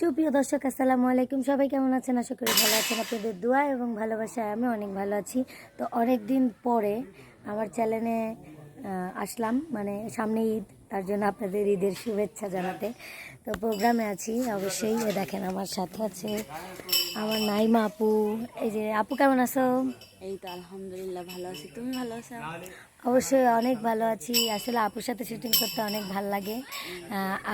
সুপ্রিয় দর্শক, আসসালামু আলাইকুম। সবাই কেমন আছেন? আশা করি ভালো আছেন। আপনাদের দোয়া এবং ভালোবাসায় আমি অনেক ভালো আছি। তো অনেক দিন পরে আমার চ্যানেলে আসলাম। মানে সামনে ঈদ, তার জন্য আপনাদের ঈদের শুভেচ্ছা জানাতে। তো প্রোগ্রামে আছি। অবশ্যই দেখেন আমার সাথে আছে আমার নাইমা আপু এই যে আপু কেমন আছো? এই তো আলহামদুলিল্লাহ ভালো আছি। তুমি ভালো আছো? অবশ্যই অনেক ভালো আছি। আসলে আপুর সাথে শুটিং করতে অনেক ভালো লাগে।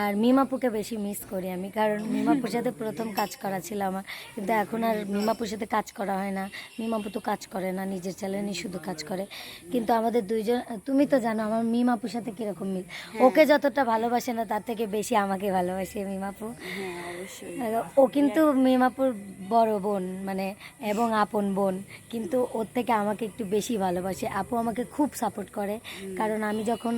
আর মিমাপুকে বেশি মিস করি আমি। কারণ মিমাপুর সাথে প্রথম কাজ করা ছিল আমার। কিন্তু এখন আর মিমাপুর সাথে কাজ করা হয় না। মিমাপু তো কাজ করে না নিজের চ্যানেলই শুধু কাজ করে। কিন্তু আমাদের দুইজন তুমি তো জানো আমার মিমাপুর সাথে কীরকম মিল। ওকে যতটা ভালোবাসে না তার থেকে বেশি আমাকে ভালোবাসে মিমাপু হ্যাঁ ও কিন্তু মিমাপুর বড় বোন মানে এবং আপন বোন। কিন্তু ওর থেকে আমাকে একটু বেশি ভালোবাসে। আপু আমাকে খুব সাপোর্ট করে। কারণ আমি যখন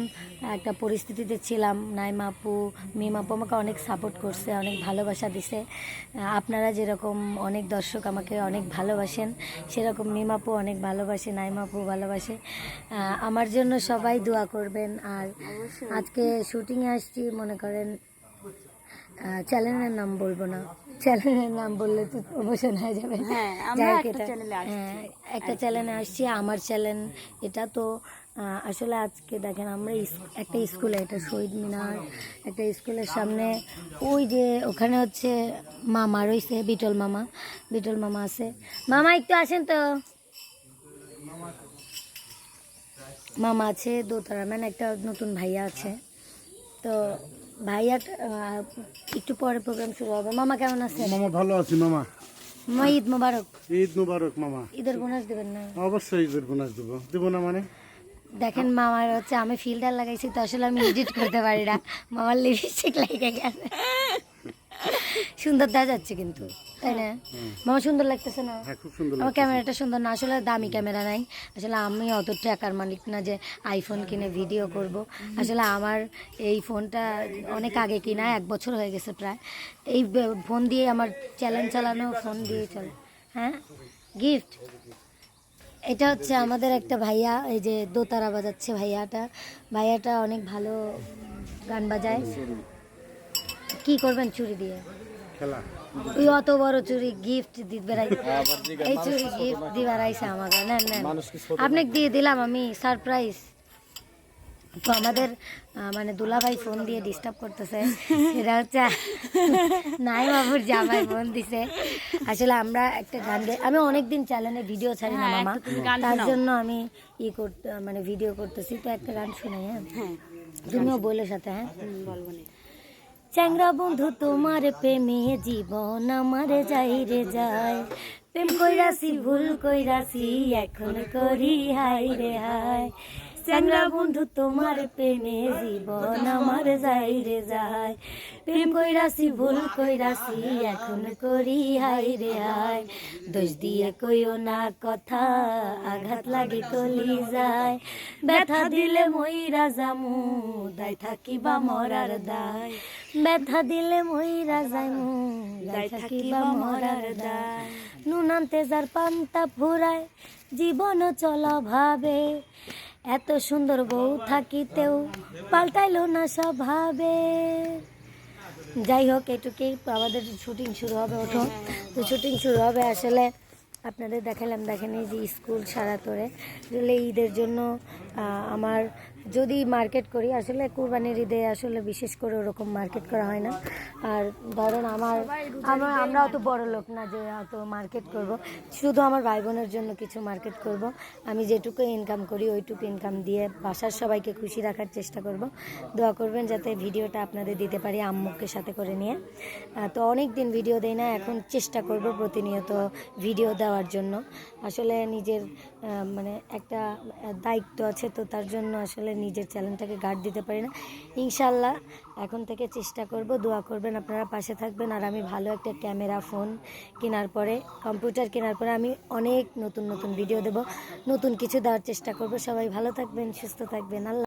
একটা পরিস্থিতিতে ছিলাম নাইমা আপু মিমাপু আমাকে অনেক সাপোর্ট করছে অনেক ভালোবাসা দিছে। আপনারা যেরকম অনেক দর্শক আমাকে অনেক ভালোবাসেন সেরকম মিমাপু অনেক ভালোবাসে নাইমাপু ভালোবাসে। আমার জন্য সবাই দোয়া করবেন। আর আজকে শুটিংয়ে আসছি মনে করেন চ্যানেলের নাম বলব না। চ্যানেলের নাম বললে তো প্রমোশন হয়ে যাবে। হ্যাঁ, একটা চ্যানেলে আসছি। আমার চ্যানেল এটা তো আসলে আজকে দেখেন আমরা একটা স্কুলে এটা শহীদ মিনার একটা স্কুলের সামনে ওই যে ওখানে হচ্ছে মামা রয়েছে বিটল মামা বিটল মামা আছে। মামা একটু আসেন তো। মামা আছে দোতারা ম্যান একটা নতুন ভাইয়া আছে। তো ভাইয়া একটু পরে প্রোগ্রাম শুরু হবে। মামা কেমন আছে মামা ভালো আছি মামা। মা ঈদ মোবারক। ঈদ মুবারক মামা। ঈদের বোনাস দেবেন না? অবশ্যই ঈদের বোনাস দেবো। দেবো না মানে? দেখেন মামার হচ্ছে আমি ফিল্টার লাগাইছি তো আসলে আমি এডিট করতে পারি না। মামার লিপস্টিক লেগে গেছে। সুন্দর দেখা যাচ্ছে কিন্তু তাই না? মামা সুন্দর লাগতেছে না? হ্যাঁ আমার ক্যামেরাটা সুন্দর না আসলে দামি ক্যামেরা নাই। আসলে আমি অত টাকার মালিক না যে আইফোন কিনে ভিডিও করব। আসলে আমার এই ফোনটা অনেক আগে কিনা এক বছর হয়ে গেছে প্রায়। এই ফোন দিয়ে আমার চ্যালেঞ্জ চালানো ফোন দিয়ে চলে হ্যাঁ? গিফট এটা হচ্ছে আমাদের একটা ভাইয়া এই যে দোতারা বাজাচ্ছে ভাইয়াটা। ভাইয়াটা অনেক ভালো গান বাজায়। কি করবেন চুরি দিয়ে? ওই অত বড় চুরি গিফট দিতে বেড়াই এই চুরি গিফট দিবার আইসা আমাকে। নেন নেন। আপনাকে দিয়ে দিলাম আমি সারপ্রাইজ তো আমাদের মানে দুলাভাই ফোন দিয়ে ডিস্টার্ব করতেছে। এটা হচ্ছে নাই বাবুর জামাই ফোন দিছে। আসলে আমরা একটা গান গাই আমি অনেকদিন চ্যানেলে ভিডিও ছাড়ি না মামা। তার জন্য আমি ই করতে মানে ভিডিও করতেছি। তো একটা গান শুনাই হ্যাঁ? হ্যাঁ। তুমিও বলে সাথে হ্যাঁ? বলব না। চ্যাংরা বন্ধু, তোমার প্রেমে জীবন আমার যাই রে যায়। প্রেম কইরাছি, ভুল কইরাছি, এখন করি হাই রে হাই চ্যাংরা বন্ধু, তোমার প্রেমে জীবন আমার যাই রে যায়। প্রেম কইরাছি, ভুল কইরাছি, এখন করি হাই রে হাই দোষ দিয়ে কইও না কথা, আঘাত লাগে কলি যায়। ব্যথা দিলে মইরা জামু দায় থাকিবা মরার দায়। ব্যথা দিলে মইরা যাইমু দায় থাকিবা মরার দায়। নুন আনতে যার পান্তা ফুরায় জীবন চলা ভাবে। এত সুন্দর বউ থাকিতেও পাল্টাইলো না স্বভাবে। যাই হোক এটুকুই আমাদের শুটিং শুরু হবে ওঠো। তো শুটিং শুরু হবে আসলে আপনাদের দেখালাম দেখেন এই যে স্কুল সারা তোরে। আসলে ঈদের জন্য আমার যদি মার্কেট করি, আসলে কুরবানির ঈদে আসলে বিশেষ করে ওরকম মার্কেট করা হয় না। আর ধরেন আমার আমার, আমরা অত বড় লোক না যে অত মার্কেট করব। শুধু আমার ভাই বোনের জন্য কিছু মার্কেট করব। আমি যেটুকু ইনকাম করি, ওইটুকু ইনকাম দিয়ে বাসার সবাইকে খুশি রাখার চেষ্টা করব। দোয়া করবেন যাতে ভিডিওটা আপনাদের দিতে পারি আম্মুকে সাথে করে নিয়ে। তো অনেক দিন ভিডিও দেই না, এখন চেষ্টা করব প্রতিনিয়ত ভিডিও দেওয়ার জন্য। আসলে নিজের মানে একটা দায়িত্ব আছে তো তার জন্য আসলে নিজের চ্যানেলটাকে গার্ড দিতে পারি না। ইনশাল্লাহ এখন থেকে চেষ্টা করব, দোয়া করবেন আপনারা পাশে থাকবেন। আর আমি ভালো একটা ক্যামেরা ফোন কেনার পরে, কম্পিউটার কেনার পরে আমি অনেক নতুন নতুন ভিডিও দেব। নতুন কিছু দেওয়ার চেষ্টা করব। সবাই ভালো থাকবেন, সুস্থ থাকবেন। আল্লাহ